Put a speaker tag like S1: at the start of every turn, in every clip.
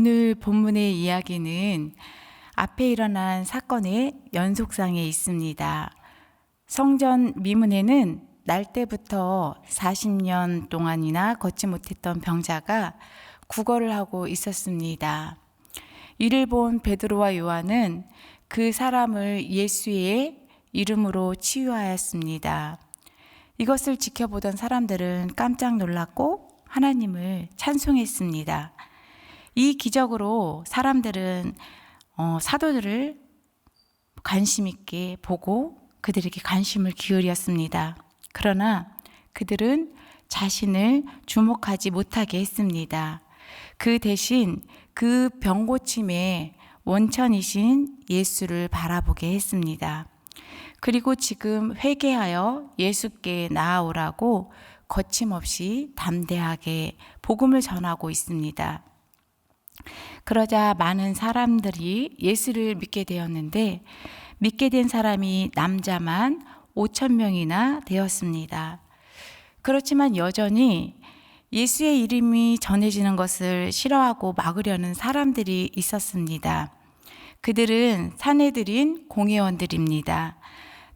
S1: 오늘 본문의 이야기는 앞에 일어난 사건의 연속상에 있습니다. 성전 미문에는 날 때부터 40년 동안이나 걷지 못했던 병자가 구걸을 하고 있었습니다. 이를 본 베드로와 요한은 그 사람을 예수의 이름으로 치유하였습니다. 이것을 지켜보던 사람들은 깜짝 놀랐고 하나님을 찬송했습니다. 이 기적으로 사람들은 어, 사도들을 관심 있게 보고 그들에게 관심을 기울였습니다. 그러나 그들은 자신을 주목하지 못하게 했습니다. 그 대신 그 병고침의 원천이신 예수를 바라보게 했습니다. 그리고 지금 회개하여 예수께 나아오라고 거침없이 담대하게 복음을 전하고 있습니다. 그러자 많은 사람들이 예수를 믿게 되었는데 믿게 된 사람이 남자만 5천 명이나 되었습니다. 그렇지만 여전히 예수의 이름이 전해지는 것을 싫어하고 막으려는 사람들이 있었습니다. 그들은 사내들인 공회원들입니다.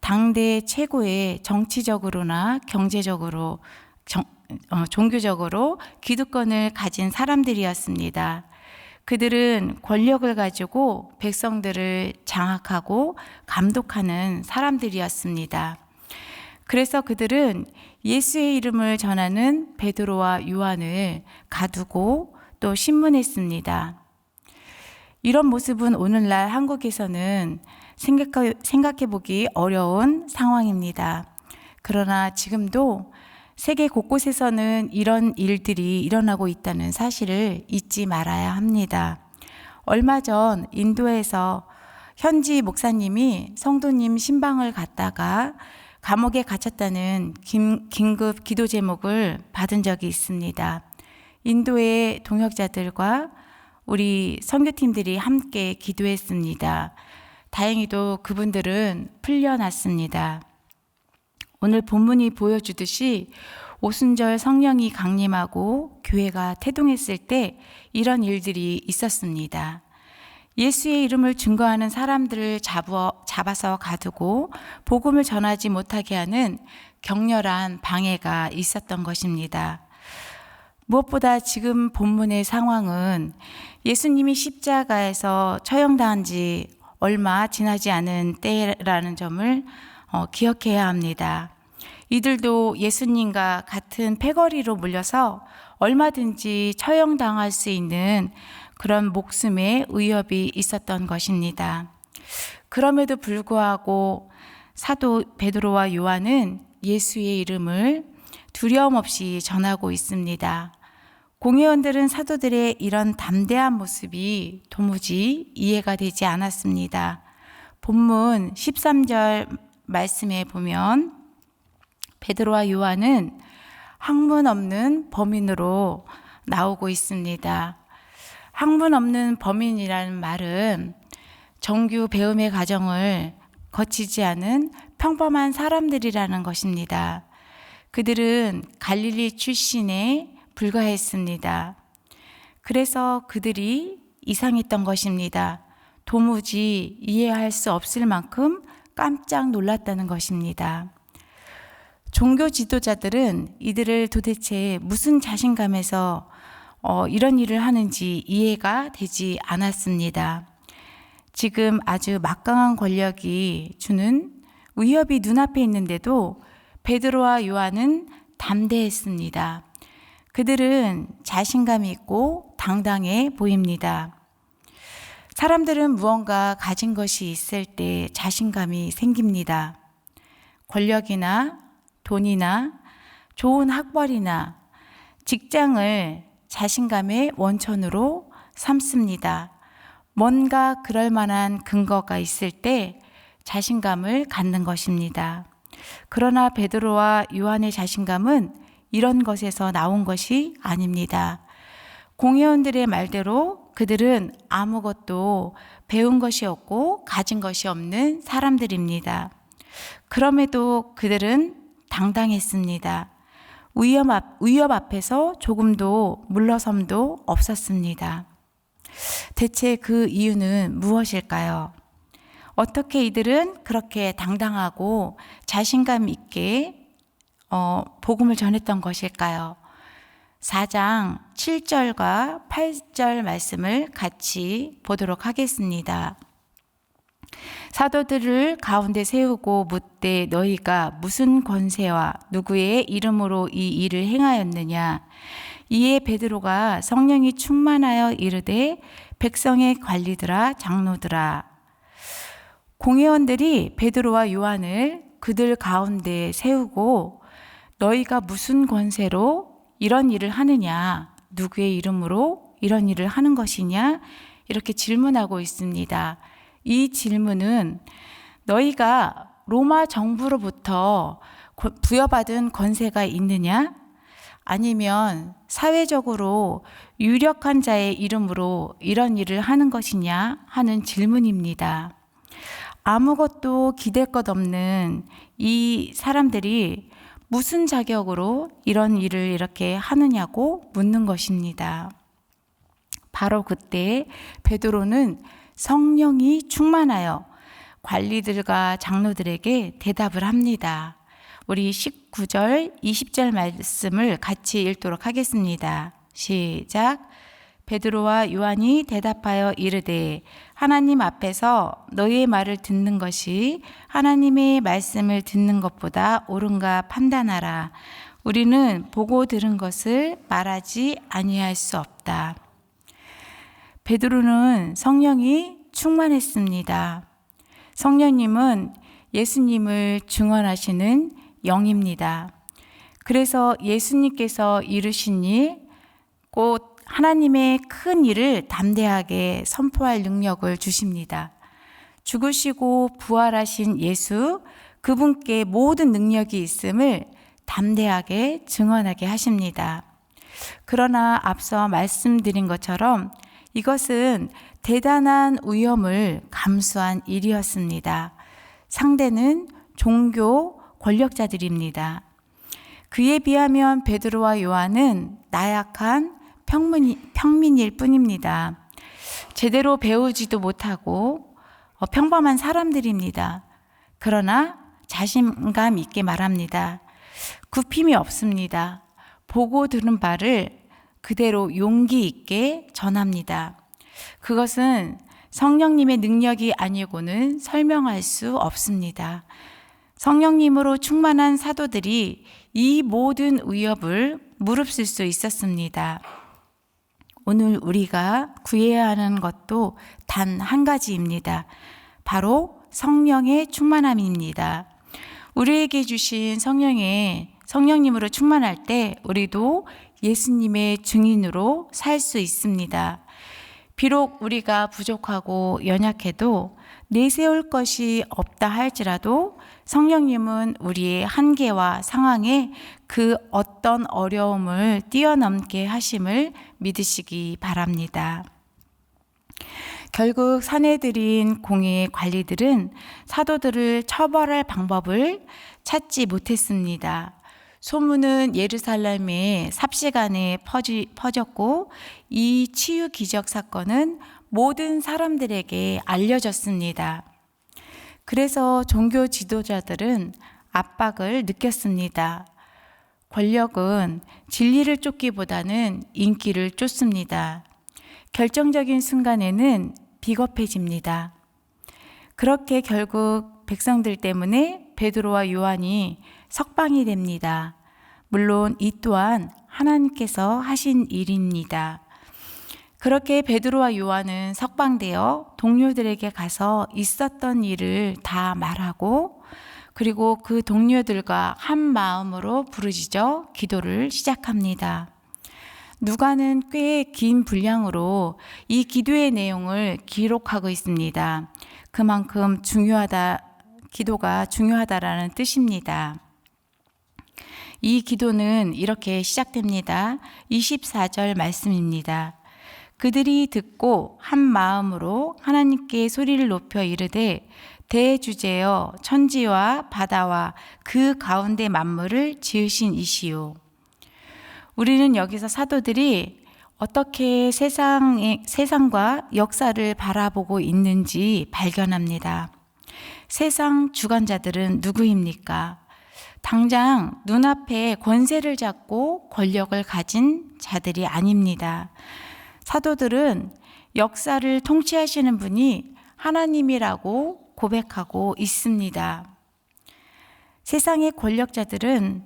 S1: 당대 최고의 정치적으로나 경제적으로 정, 어, 종교적으로 기득권을 가진 사람들이었습니다. 그들은 권력을 가지고 백성들을 장악하고 감독하는 사람들이었습니다. 그래서 그들은 예수의 이름을 전하는 베드로와 요한을 가두고 또 신문했습니다. 이런 모습은 오늘날 한국에서는 생각해 보기 어려운 상황입니다. 그러나 지금도 세계 곳곳에서는 이런 일들이 일어나고 있다는 사실을 잊지 말아야 합니다. 얼마 전 인도에서 현지 목사님이 성도님 신방을 갔다가 감옥에 갇혔다는 긴, 긴급 기도 제목을 받은 적이 있습니다. 인도의 동역자들과 우리 선교팀들이 함께 기도했습니다. 다행히도 그분들은 풀려났습니다. 오늘 본문이 보여주듯이 오순절 성령이 강림하고 교회가 태동했을 때 이런 일들이 있었습니다. 예수의 이름을 증거하는 사람들을 잡어, 잡아서 가두고 복음을 전하지 못하게 하는 격렬한 방해가 있었던 것입니다. 무엇보다 지금 본문의 상황은 예수님이 십자가에서 처형당한 지 얼마 지나지 않은 때라는 점을 어, 기억해야 합니다. 이들도 예수님과 같은 패거리로 물려서 얼마든지 처형당할 수 있는 그런 목숨의 위협이 있었던 것입니다. 그럼에도 불구하고 사도 베드로와 요한은 예수의 이름을 두려움 없이 전하고 있습니다. 공회원들은 사도들의 이런 담대한 모습이 도무지 이해가 되지 않았습니다. 본문 13절 말씀에 보면 베드로와 요한은 학문 없는 범인으로 나오고 있습니다. 학문 없는 범인이라는 말은 정규 배움의 과정을 거치지 않은 평범한 사람들이라는 것입니다. 그들은 갈릴리 출신에 불과했습니다. 그래서 그들이 이상했던 것입니다. 도무지 이해할 수 없을 만큼 깜짝 놀랐다는 것입니다. 종교 지도자들은 이들을 도대체 무슨 자신감에서 어, 이런 일을 하는지 이해가 되지 않았습니다. 지금 아주 막강한 권력이 주는 위협이 눈앞에 있는데도 베드로와 요한은 담대했습니다. 그들은 자신감이 있고 당당해 보입니다. 사람들은 무언가 가진 것이 있을 때 자신감이 생깁니다. 권력이나 돈이나 좋은 학벌이나 직장을 자신감의 원천으로 삼습니다. 뭔가 그럴 만한 근거가 있을 때 자신감을 갖는 것입니다. 그러나 베드로와 요한의 자신감은 이런 것에서 나온 것이 아닙니다. 공회원들의 말대로 그들은 아무것도 배운 것이 없고 가진 것이 없는 사람들입니다. 그럼에도 그들은 당당했습니다. 위협, 앞, 위협 앞에서 조금도 물러섬도 없었습니다. 대체 그 이유는 무엇일까요? 어떻게 이들은 그렇게 당당하고 자신감 있게 어, 복음을 전했던 것일까요? 4장 7절과 8절 말씀을 같이 보도록 하겠습니다. 사도들을 가운데 세우고 묻되 너희가 무슨 권세와 누구의 이름으로 이 일을 행하였느냐 이에 베드로가 성령이 충만하여 이르되 백성의 관리들아 장로들아 공회원들이 베드로와 요한을 그들 가운데 세우고 너희가 무슨 권세로 이런 일을 하느냐 누구의 이름으로 이런 일을 하는 것이냐 이렇게 질문하고 있습니다. 이 질문은 너희가 로마 정부로부터 부여받은 권세가 있느냐? 아니면 사회적으로 유력한 자의 이름으로 이런 일을 하는 것이냐 하는 질문입니다. 아무것도 기댈 것 없는 이 사람들이 무슨 자격으로 이런 일을 이렇게 하느냐고 묻는 것입니다. 바로 그때 베드로는 성령이 충만하여 관리들과 장로들에게 대답을 합니다. 우리 19절, 20절 말씀을 같이 읽도록 하겠습니다. 시작. 베드로와 요한이 대답하여 이르되 하나님 앞에서 너희의 말을 듣는 것이 하나님의 말씀을 듣는 것보다 옳은가 판단하라. 우리는 보고 들은 것을 말하지 아니할 수 없다. 베드로는 성령이 충만했습니다. 성령님은 예수님을 증언하시는 영입니다. 그래서 예수님께서 이루신 일, 곧 하나님의 큰 일을 담대하게 선포할 능력을 주십니다. 죽으시고 부활하신 예수, 그분께 모든 능력이 있음을 담대하게 증언하게 하십니다. 그러나 앞서 말씀드린 것처럼 이것은 대단한 위험을 감수한 일이었습니다. 상대는 종교 권력자들입니다. 그에 비하면 베드로와 요한은 나약한 평민, 평민일 뿐입니다. 제대로 배우지도 못하고 어, 평범한 사람들입니다. 그러나 자신감 있게 말합니다. 굽힘이 없습니다. 보고 들은 바를 그대로 용기 있게 전합니다. 그것은 성령님의 능력이 아니고는 설명할 수 없습니다. 성령님으로 충만한 사도들이 이 모든 위협을 무릅쓸 수 있었습니다. 오늘 우리가 구해야 하는 것도 단 한 가지입니다. 바로 성령의 충만함입니다. 우리에게 주신 성령의 성령님으로 충만할 때 우리도 예수님의 증인으로 살 수 있습니다. 비록 우리가 부족하고 연약해도 내세울 것이 없다 할지라도 성령님은 우리의 한계와 상황에 그 어떤 어려움을 뛰어넘게 하심을 믿으시기 바랍니다. 결국 사내들인 공의 관리들은 사도들을 처벌할 방법을 찾지 못했습니다. 소문은 예루살렘에 삽시간에 퍼지, 퍼졌고 이 치유 기적 사건은 모든 사람들에게 알려졌습니다. 그래서 종교 지도자들은 압박을 느꼈습니다. 권력은 진리를 쫓기보다는 인기를 쫓습니다. 결정적인 순간에는 비겁해집니다. 그렇게 결국 백성들 때문에 베드로와 요한이 석방이 됩니다. 물론 이 또한 하나님께서 하신 일입니다. 그렇게 베드로와 요한은 석방되어 동료들에게 가서 있었던 일을 다 말하고 그리고 그 동료들과 한 마음으로 부르짖어 기도를 시작합니다. 누가는 꽤 긴 분량으로 이 기도의 내용을 기록하고 있습니다. 그만큼 중요하다, 기도가 중요하다라는 뜻입니다. 이 기도는 이렇게 시작됩니다. 24절 말씀입니다. 그들이 듣고 한 마음으로 하나님께 소리를 높여 이르되 대주제여 천지와 바다와 그 가운데 만물을 지으신 이시요. 우리는 여기서 사도들이 어떻게 세상의, 세상과 역사를 바라보고 있는지 발견합니다. 세상 주관자들은 누구입니까? 당장 눈앞에 권세를 잡고 권력을 가진 자들이 아닙니다. 사도들은 역사를 통치하시는 분이 하나님이라고 고백하고 있습니다. 세상의 권력자들은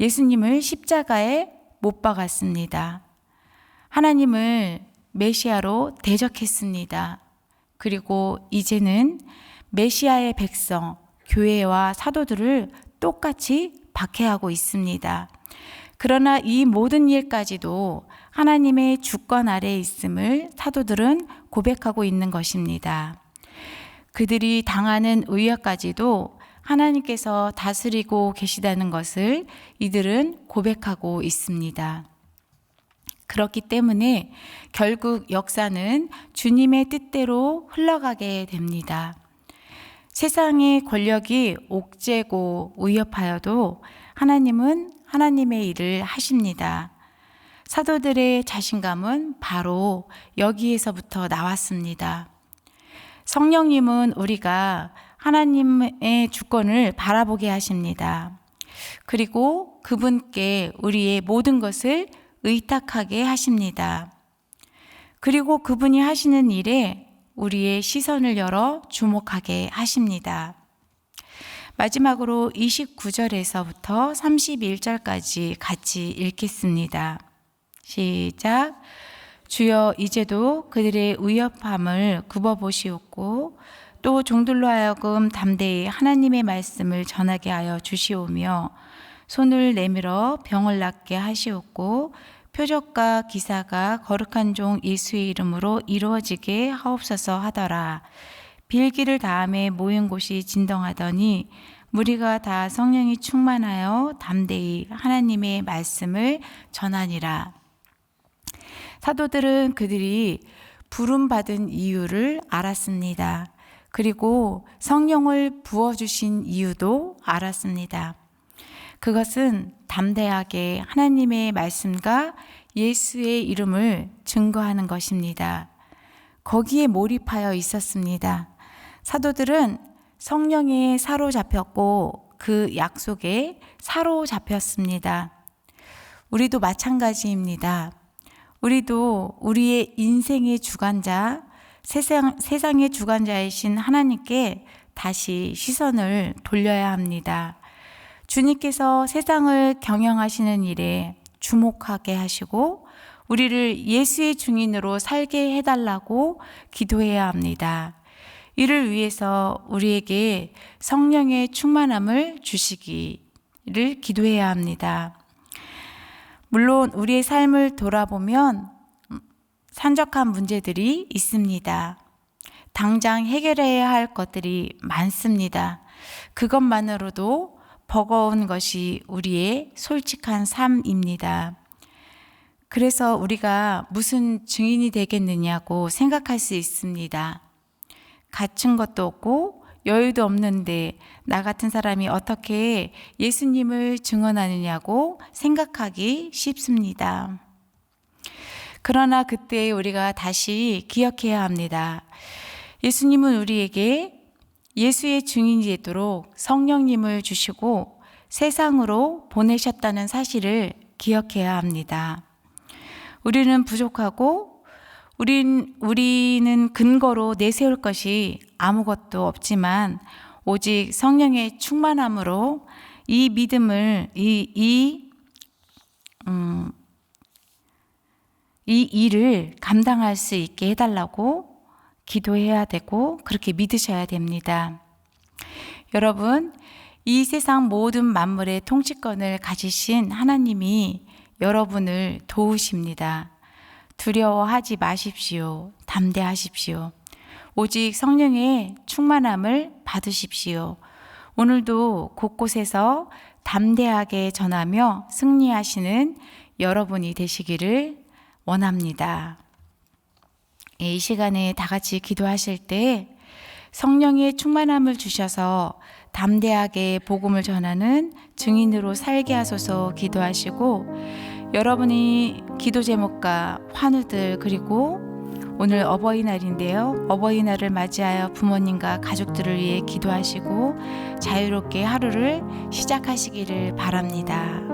S1: 예수님을 십자가에 못 박았습니다. 하나님을 메시아로 대적했습니다. 그리고 이제는 메시아의 백성, 교회와 사도들을 똑같이 박해하고 있습니다. 그러나 이 모든 일까지도 하나님의 주권 아래에 있음을 사도들은 고백하고 있는 것입니다. 그들이 당하는 의역까지도 하나님께서 다스리고 계시다는 것을 이들은 고백하고 있습니다. 그렇기 때문에 결국 역사는 주님의 뜻대로 흘러가게 됩니다. 세상의 권력이 옥죄고 위협하여도 하나님은 하나님의 일을 하십니다. 사도들의 자신감은 바로 여기에서부터 나왔습니다. 성령님은 우리가 하나님의 주권을 바라보게 하십니다. 그리고 그분께 우리의 모든 것을 의탁하게 하십니다. 그리고 그분이 하시는 일에 우리의 시선을 열어 주목하게 하십니다. 마지막으로 29절에서부터 31절까지 같이 읽겠습니다. 시작. 주여 이제도 그들의 위협함을 굽어보시옵고 또 종들로 하여금 담대히 하나님의 말씀을 전하게 하여 주시오며 손을 내밀어 병을 낫게 하시옵고 표적과 기사가 거룩한 종 예수의 이름으로 이루어지게 하옵소서 하더라. 빌기를 다음에 모인 곳이 진동하더니 무리가 다 성령이 충만하여 담대히 하나님의 말씀을 전하니라. 사도들은 그들이 부름받은 이유를 알았습니다. 그리고 성령을 부어주신 이유도 알았습니다. 그것은 담대하게 하나님의 말씀과 예수의 이름을 증거하는 것입니다. 거기에 몰입하여 있었습니다. 사도들은 성령에 사로잡혔고 그 약속에 사로잡혔습니다. 우리도 마찬가지입니다. 우리도 우리의 인생의 주관자, 세상, 세상의 주관자이신 하나님께 다시 시선을 돌려야 합니다. 주님께서 세상을 경영하시는 일에 주목하게 하시고 우리를 예수의 증인으로 살게 해달라고 기도해야 합니다. 이를 위해서 우리에게 성령의 충만함을 주시기를 기도해야 합니다. 물론 우리의 삶을 돌아보면 산적한 문제들이 있습니다. 당장 해결해야 할 것들이 많습니다. 그것만으로도 버거운 것이 우리의 솔직한 삶입니다. 그래서 우리가 무슨 증인이 되겠느냐고 생각할 수 있습니다. 갖춘 것도 없고 여유도 없는데 나 같은 사람이 어떻게 예수님을 증언하느냐고 생각하기 쉽습니다. 그러나 그때 우리가 다시 기억해야 합니다. 예수님은 우리에게 예수의 증인이 되도록 성령님을 주시고 세상으로 보내셨다는 사실을 기억해야 합니다. 우리는 부족하고 우린, 우리는 근거로 내세울 것이 아무것도 없지만 오직 성령의 충만함으로 이 믿음을, 이, 이, 음, 이 일을 감당할 수 있게 해달라고 기도해야 되고 그렇게 믿으셔야 됩니다. 여러분, 이 세상 모든 만물의 통치권을 가지신 하나님이 여러분을 도우십니다. 두려워하지 마십시오. 담대하십시오. 오직 성령의 충만함을 받으십시오. 오늘도 곳곳에서 담대하게 전하며 승리하시는 여러분이 되시기를 원합니다. 이 시간에 다 같이 기도하실 때 성령의 충만함을 주셔서 담대하게 복음을 전하는 증인으로 살게 하소서 기도하시고 여러분이 기도 제목과 환우들 그리고 오늘 어버이날인데요. 어버이날을 맞이하여 부모님과 가족들을 위해 기도하시고 자유롭게 하루를 시작하시기를 바랍니다.